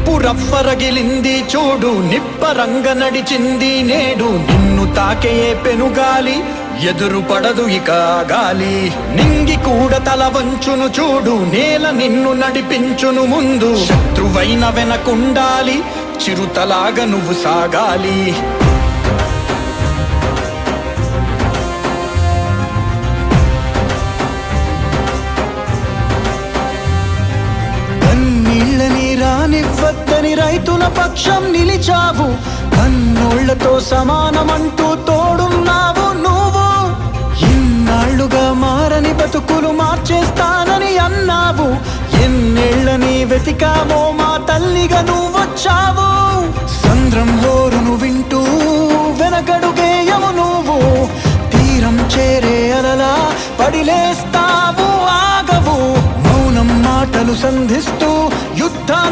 నిప్పు రవ్వరగిలింది చూడు నిప్పరంగ నడిచింది నేడు. నిన్ను తాకే పెనుగాలి ఎదురు పడదు ఇక గాలి. నింగి కూడా తల వంచును చూడు నేల నిన్ను నడిపించును ముందు. శత్రువైన వెనకుండాలి చిరుతలాగా నువ్వు సాగాలి. రానివ్వద్దని రైతుల పక్షం నిలిచావు. కన్నోళ్ళతో సమానమంటూ తోడున్నావు నువ్వు. ఇన్నాళ్ళుగా మారని బతుకులు మార్చేస్తానని అన్నావు. ఎన్నేళ్ళని వెతికామో మా తల్లిగా నువ్వొచ్చావు. సంద్రం హోరును వింటూ వెనకడుగేయవు నువ్వు. తీరం చేరే అలలా పడిలేస్తావు ఆగవు. మౌనం మాటలు సంధిస్తూ యుద్ధాన్ని